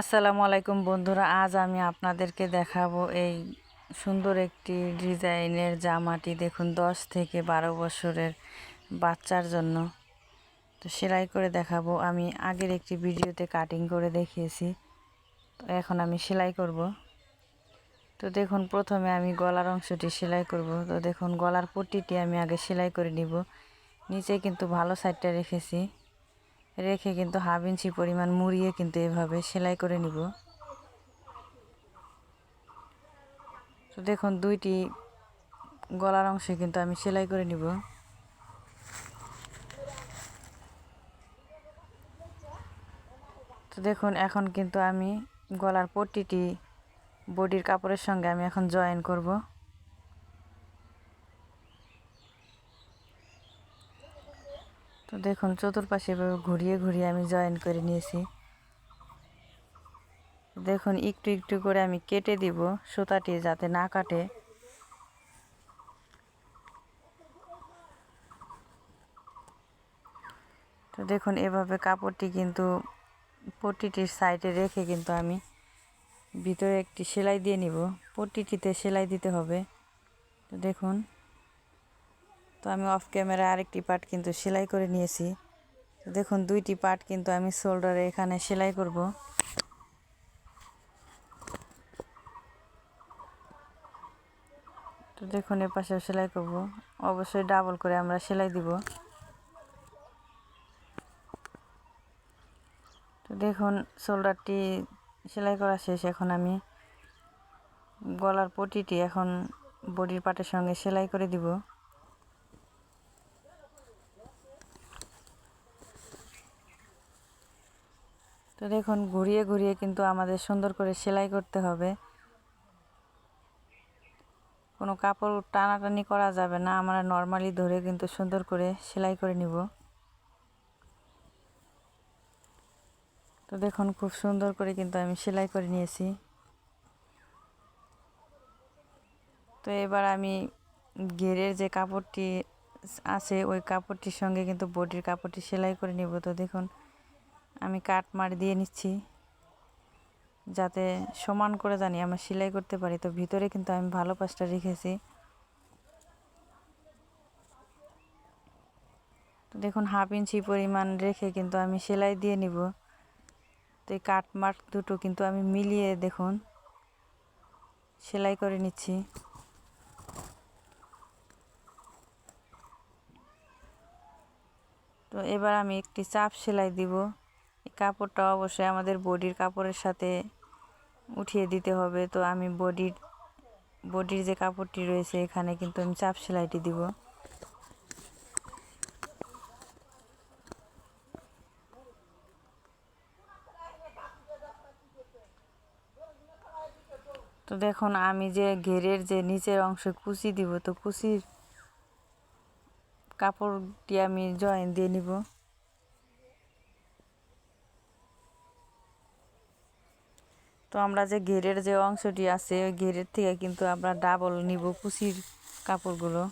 আসসালামু আলাইকুম বন্ধুরা, আজ আমি আপনাদেরকে দেখাবো এই সুন্দর একটি ডিজাইনের জামাটি। দেখুন, দশ থেকে বারো বছরের বাচ্চার জন্য। তো সেলাই করে দেখাবো। আমি আগের একটি ভিডিওতে কাটিং করে দেখিয়েছি। তো এখন আমি সেলাই করব। তো দেখুন, প্রথমে আমি গলার অংশটি সেলাই করব। তো দেখুন, গলার পট্টিটি আমি আগে সেলাই করে নিব। নিচে কিন্তু ভালো সাইডটা রেখেছি। রেখে কিন্তু হাফ ইঞ্চি পরিমাণ মুড়িয়ে কিন্তু এভাবে সেলাই করে নিব। তো দেখুন, দুইটি গলার অংশে কিন্তু আমি সেলাই করে নিব। তো দেখুন, এখন কিন্তু আমি গলার পট্টিটি বডির কাপড়ের সঙ্গে আমি এখন জয়েন করব। দেখুন, চতুর্পাশে এভাবে ঘুরিয়ে ঘুরিয়ে আমি জয়েন করে নিয়েছি। দেখুন, একটু একটু করে আমি কেটে দিব, সুতাটি যাতে না কাটে। তো দেখুন, এভাবে কাপড়টি কিন্তু পট্টিটির সাইডে রেখে কিন্তু আমি ভিতরে একটি সেলাই দিয়ে নিব। পট্টিটিতে সেলাই দিতে হবে। তো দেখুন তো আমি অফ ক্যামেরা আরেকটি পার্ট কিন্তু সেলাই করে নিয়েছি। দেখুন, দুইটি পার্ট কিন্তু আমি শোল্ডারে এখানে সেলাই করব। তো দেখুন, এ পাশেও সেলাই করব। অবশ্যই ডাবল করে আমরা সেলাই দিব। তো দেখুন শোল্ডারটি সেলাই করা শেষ। এখন আমি গলার পটিটি এখন বডির পাটের সঙ্গে সেলাই করে দিব। তো দেখুন, ঘুরিয়ে ঘুরিয়ে কিন্তু আমাদের সুন্দর করে সেলাই করতে হবে। কোনো কাপড় টানাটানি করা যাবে না, আমরা নর্মালি ধরে কিন্তু সুন্দর করে সেলাই করে নিব। তো দেখুন, খুব সুন্দর করে কিন্তু আমি সেলাই করে নিয়েছি। তো এবার আমি ঘেরের যে কাপড়টি আছে, ওই কাপড়টির সঙ্গে কিন্তু বডির কাপড়টি সেলাই করে নিব। তো দেখুন আমি কাট মার দিয়ে নিচ্ছি, যাতে সমান করে জানি, আমরা সেলাই করতে পারি। তো ভিতরে কিন্তু আমি ভালো পাশটা রেখেছি। দেখুন, হাফ ইঞ্চি পরিমাণ রেখে কিন্তু আমি সেলাই দিয়ে নিব। তো এই কাট মার্ক দুটো কিন্তু আমি মিলিয়ে দেখুন, সেলাই করে নিচ্ছি। তো এবার আমি একটি চাপ সেলাই দিব। কাপড়টা অবশ্যই আমাদের বডির কাপড়ের সাথে উঠিয়ে দিতে হবে। তো আমি বডির বডির যে কাপড়টি রয়েছে এখানে কিন্তু আমি চাপ সেলাইটি দিব। তো দেখুন, আমি যে ঘেরের যে নিচের অংশে কুচি দিব, তো কুচির কাপড়টি আমি জয়েন দিয়ে নিব। তো আমরা যে ঘেরের যে অংশটি আছে, ওই ঘেরের থেকে কিন্তু আমরা ডাবল নিব কুচির কাপড়গুলো।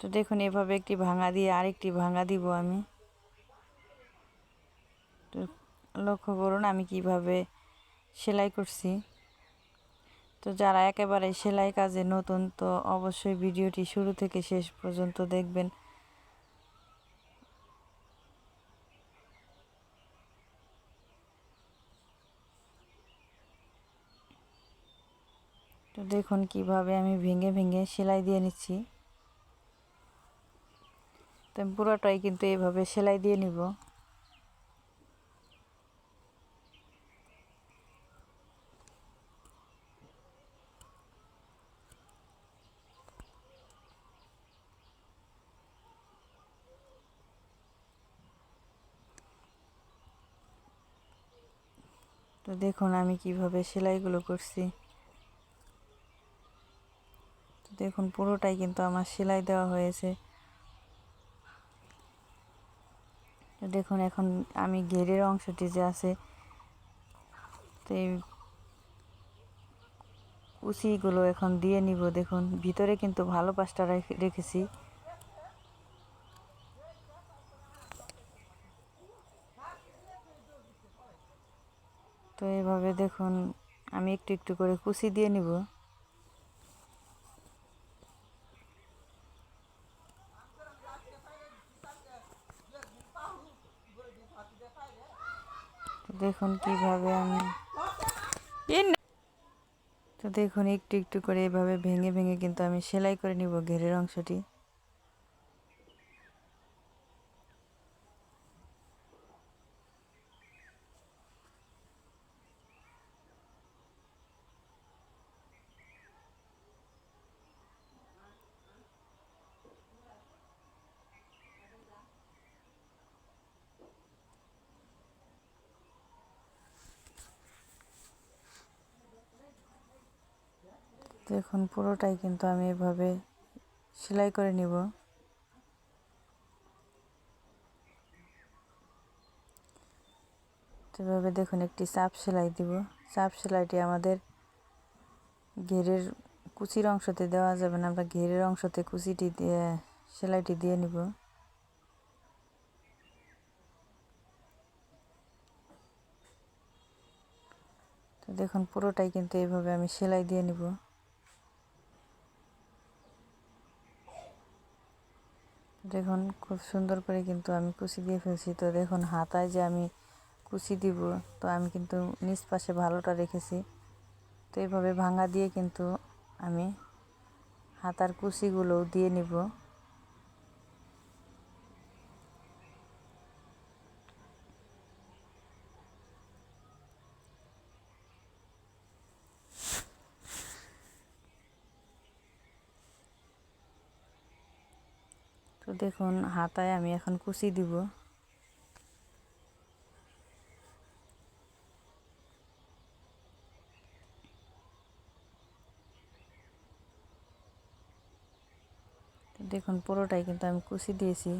তো দেখুন, এভাবে একটি ভাঙা দিয়ে আরেকটি ভাঙা দিব আমি। তো লক্ষ্য করুন, আমি কীভাবে সেলাই করছি। তো যারা একেবারে সেলাই কাজে নতুন, তো অবশ্যই ভিডিওটি শুরু থেকে শেষ পর্যন্ত দেখবেন। দেখুন কীভাবে আমি ভেঙে ভেঙে সেলাই দিয়ে নিচ্ছি। তো পুরোটাই কিন্তু এইভাবে সেলাই দিয়ে নিব। তো দেখুন আমি কীভাবে সেলাইগুলো করছি। দেখুন, পুরোটাই কিন্তু আমার সেলাই দেওয়া হয়েছে। দেখুন, এখন আমি ঘেরের অংশটি যে আছে, তো এই এখন দিয়ে নিব। দেখুন, ভিতরে কিন্তু ভালো পাশটা রেখেছি। তো এইভাবে দেখুন, আমি একটু একটু করে কুচি দিয়ে নিব। দেখুন কীভাবে আমি তো দেখুন একটু একটু করে এভাবে ভেঙে ভেঙে কিন্তু আমি সেলাই করে নিব ঘেরের অংশটি। দেখুন পুরোটাই কিন্তু আমি এভাবে সেলাই করে নিব। এভাবে দেখুন একটি চাপ সেলাই দিব। চাপ সেলাইটি আমাদের ঘেরের কুচির অংশতে দেওয়া যাবে না, আমরা ঘেরের অংশতে কুচিটি দিয়ে, সেলাইটি দিয়ে নিব। তো দেখুন পুরোটাই কিন্তু এইভাবে আমি সেলাই দিয়ে নিব। দেখুন, খুব সুন্দর করে কিন্তু আমি কুচি দিয়ে ফেলছি। তো দেখুন, হাতায় যে আমি কুচি দিব, তো আমি কিন্তু নিচ পাশে ভালোটা রেখেছি। তো এইভাবে ভাঙা দিয়ে কিন্তু আমি হাতার কুচিগুলোও দিয়ে নিব। দেখুন, হাতায় আমি এখন কুচি দিব। দেখুন, পুরোটাই কিন্তু আমি কুচি দিয়েছি।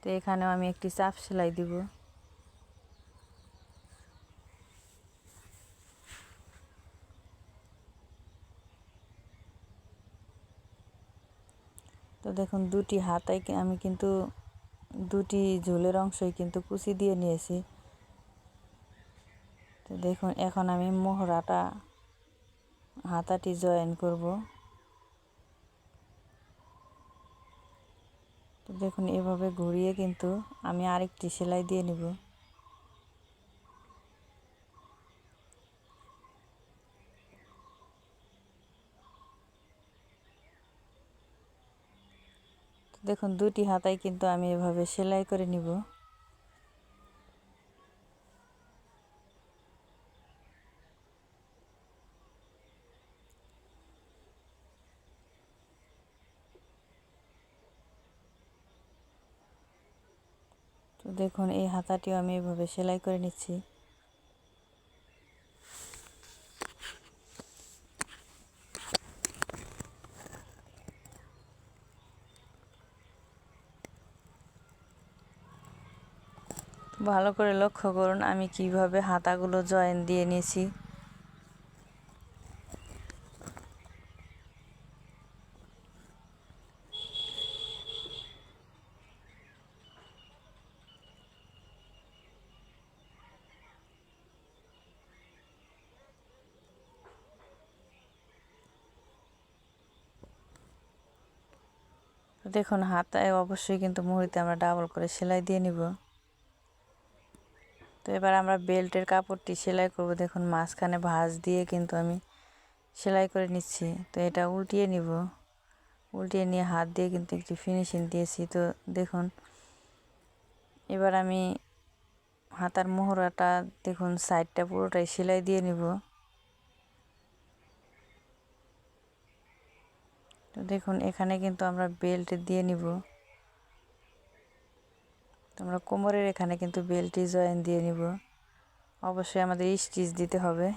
তো এখানেও আমি একটি চাপ সেলাই দিব। দেখুন, দুটি হাতায় আমি কিন্তু দুটি ঝোলের অংশই কিন্তু কুচি দিয়ে নিয়েছি। তো দেখুন, এখন আমি মোহরাটা হাতাটি জয়েন করব। তো দেখুন, এভাবে ঘুরিয়ে কিন্তু আমি আরেকটি সেলাই দিয়ে নিব। দেখুন দুটি হাতায় কিন্তু আমি এভাবে সেলাই করে নিব। তো দেখুন, এই হাতাটিও আমি এভাবে সেলাই করে নিচ্ছি। ভালো করে লক্ষ্য করুন, আমি কীভাবে হাতাগুলো জয়েন দিয়ে নিয়েছি। দেখুন, হাতায় অবশ্যই কিন্তু মুহুরিতে আমরা ডাবল করে সেলাই দিয়ে নিব। তো এবার আমরা বেল্টের কাপড়টি সেলাই করব। দেখুন, মাঝখানে ভাঁজ দিয়ে কিন্তু আমি সেলাই করে নিচ্ছি। তো এটা উল্টিয়ে নিব। উল্টিয়ে নিয়ে হাত দিয়ে কিন্তু একটি ফিনিশিং দিয়েছি। তো দেখুন, এবার আমি হাতার মোহরাটা দেখুন সাইডটা পুরোটাই সেলাই দিয়ে নিব। তো দেখুন, এখানে কিন্তু আমরা বেল্ট দিয়ে নিব। আমরা কোমরের এখানে কিন্তু বেল্টটি জয়েন দিয়ে নিব। অবশ্যই আমাদের স্টিচ দিতে হবে।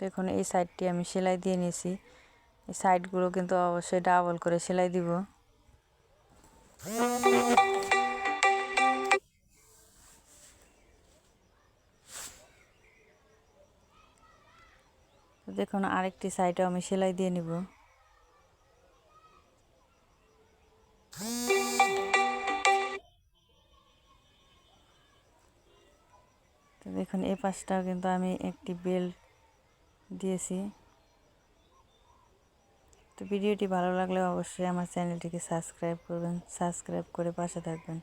দেখুন, এই সাইডটি আমি সেলাই দিয়ে নিয়েছি। এই সাইডগুলো কিন্তু অবশ্যই ডাবল করে সেলাই দিব। দেখুন, আরেকটি সাইডে আমি সেলাই দিয়ে নিব। পাশটাও কিন্তু আমি একটি বেল্ট দিয়েছি। তো ভিডিওটি ভালো লাগলে অবশ্যই আমার চ্যানেলটিকে সাবস্ক্রাইব করবেন, সাবস্ক্রাইব করে পাশে থাকবেন।